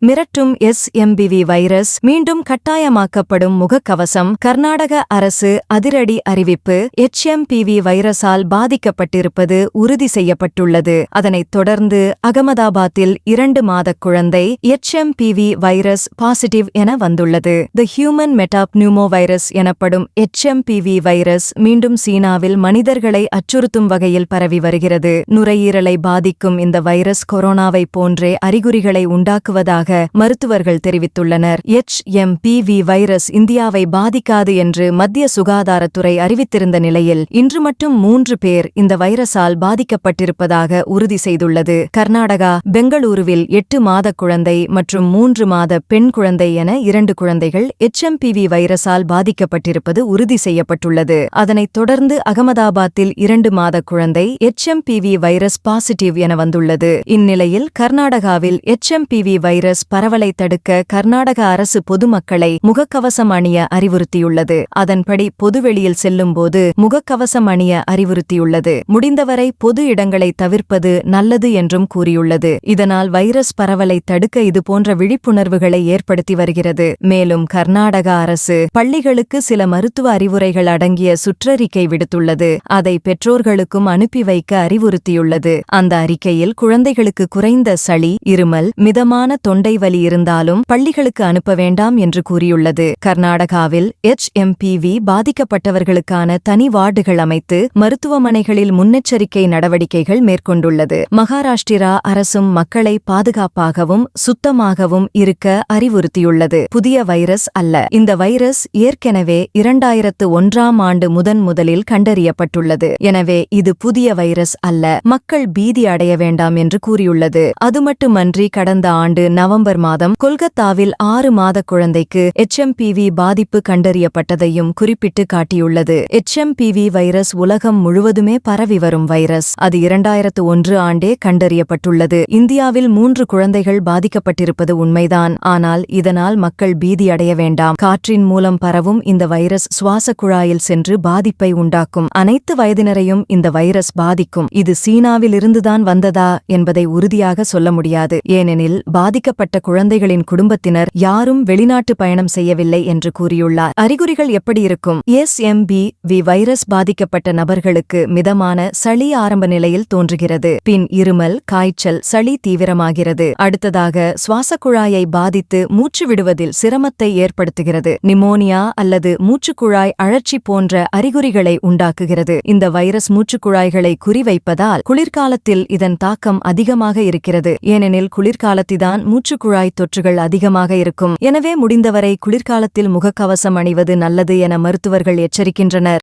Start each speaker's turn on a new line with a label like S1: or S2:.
S1: மிரட்டும் S MPV virus மீண்டும் கட்டாயமாக்கப்படும் முகக்கவசம் கர்நாடக அரசு அதிரடி அறிவிப்பு எச்எம்பிவி வைரஸால் பாதிக்கப்பட்டிருப்பது உறுதி செய்யப்பட்டுள்ளது. அதனைத் தொடர்ந்து அகமதாபாத்தில் இரண்டு மாதக் குழந்தை எச்எம்பிவி வைரஸ் பாசிட்டிவ் என வந்துள்ளது. தி ஹியூமன் மெட்டாப் நியூமோ வைரஸ் எனப்படும் எச்எம்பிவி வைரஸ் மீண்டும் சீனாவில் மனிதர்களை அச்சுறுத்தும் வகையில் பரவி வருகிறது. நுரையீரலை பாதிக்கும் இந்த வைரஸ் கொரோனாவை போன்றே அறிகுறிகளை உண்டாக்குவதாக மருத்துவர்கள் தெரிவித்துள்ளனர். எச் எம் வி வைரஸ் இந்தியாவை பாதிக்காது என்று மத்திய சுகாதாரத்துறை அறிவித்திருந்த நிலையில் இன்று மட்டும் மூன்று பேர் இந்த வைரஸால் பாதிக்கப்பட்டிருப்பதாக உறுதி செய்துள்ளது. கர்நாடகா பெங்களூருவில் எட்டு மாத குழந்தை மற்றும் மூன்று மாத பெண் குழந்தை என இரண்டு குழந்தைகள் எச்எம்பிவி வைரஸால் பாதிக்கப்பட்டிருப்பது உறுதி செய்யப்பட்டுள்ளது. அதனைத் தொடர்ந்து அகமதாபாத்தில் இரண்டு மாத குழந்தை எச்எம்பிவி வைரஸ் பாசிட்டிவ் என வந்துள்ளது. இந்நிலையில் கர்நாடகாவில் எச்எம்பிவி வைரஸ் பரவலை தடுக்க கர்நாடக அரசு பொதுமக்களை முகக்கவசம் அணிய அறிவுறுத்தியுள்ளது. அதன்படி பொதுவெளியில் செல்லும்போது முகக்கவசம் அணிய அறிவுறுத்தியுள்ளது. முடிந்தவரை பொது இடங்களை தவிர்ப்பது நல்லது என்றும் கூறியுள்ளது. இதனால் வைரஸ் பரவலை தடுக்க இதுபோன்ற விழிப்புணர்வுகளை ஏற்படுத்தி வருகிறது. மேலும் கர்நாடக அரசு பள்ளிகளுக்கு சில மருத்துவ அறிவுரைகள் அடங்கிய சுற்றறிக்கை விடுத்துள்ளது. அதை பெற்றோர்களுக்கும் அனுப்பி வைக்க அறிவுறுத்தியுள்ளது. அந்த அறிக்கையில் குழந்தைகளுக்கு குறைந்த சளி இருமல் மிதமான தொண்டை வலி இருந்தாலும் பள்ளிகளுக்கு அனுப்ப வேண்டாம் என்று கூறியுள்ளது. கர்நாடகாவில் எச் எம்பிவி பாதிக்கப்பட்டவர்களுக்கான தனி வார்டுகள் அமைத்து மருத்துவமனைகளில் முன்னெச்சரிக்கை நடவடிக்கைகள் மேற்கொண்டுள்ளது. மகாராஷ்டிரா அரசும் மக்களை பாதுகாப்பாகவும் சுத்தமாகவும் இருக்க அறிவுறுத்தியுள்ளது. புதிய வைரஸ் அல்ல. இந்த வைரஸ் ஏற்கனவே இரண்டாயிரத்து ஒன்றாம் ஆண்டு முதன் முதலில் கண்டறியப்பட்டுள்ளது. எனவே இது புதிய வைரஸ் அல்ல. மக்கள் பீதி அடைய வேண்டாம் என்று கூறியுள்ளது. அது மட்டுமன்றி கடந்த ஆண்டு நவம்பர் நவம்பர் மாதம் கொல்கத்தாவில் ஆறு மாத குழந்தைக்கு எச்எம்பிவி பாதிப்பு கண்டறியப்பட்டதையும் குறிப்பிட்டு காட்டியுள்ளது. எச்எம்பிவி வைரஸ் உலகம் முழுவதுமே பரவி வரும் வைரஸ். அது இரண்டாயிரத்து ஒன்று ஆண்டே கண்டறியப்பட்டுள்ளது. இந்தியாவில் மூன்று குழந்தைகள் பாதிக்கப்பட்டிருப்பது உண்மைதான். ஆனால் இதனால் மக்கள் பீதியடைய வேண்டாம். காற்றின் மூலம் பரவும் இந்த வைரஸ் சுவாச குழாயில் சென்று பாதிப்பை உண்டாக்கும். அனைத்து வயதினரையும் இந்த வைரஸ் பாதிக்கும். இது சீனாவிலிருந்துதான் வந்ததா என்பதை உறுதியாக சொல்ல முடியாது. ஏனெனில் பாதிக்கப்பட்ட குழந்தைகளின் குடும்பத்தினர் யாரும் வெளிநாட்டு பயணம் செய்யவில்லை என்று கூறியுள்ளார். அறிகுறிகள் எப்படி இருக்கும்? S M P V virus பாதிக்கப்பட்ட நபர்களுக்கு மிதமான சளி ஆரம்ப நிலையில் தோன்றுகிறது. பின் இருமல் காய்ச்சல் சளி தீவிரமாகிறது. அடுத்ததாக சுவாசக்குழாயை பாதித்து மூச்சு விடுவதில் சிரமத்தை ஏற்படுத்துகிறது. நிமோனியா அல்லது மூச்சுக்குழாய் அழற்சி போன்ற அறிகுறிகளை உண்டாக்குகிறது. இந்த வைரஸ் மூச்சுக்குழாய்களை குறிவைப்பதால் குளிர்காலத்தில் இதன் தாக்கம் அதிகமாக இருக்கிறது. ஏனெனில் குளிர்காலத்தில்தான் மூச்சுக்குழாய் தொற்றுகள் அதிகமாக இருக்கும். எனவே முடிந்தவரை குளிர்காலத்தில் முகக்கவசம் அணிவது நல்லது என மருத்துவர்கள் எச்சரிக்கின்றனர்.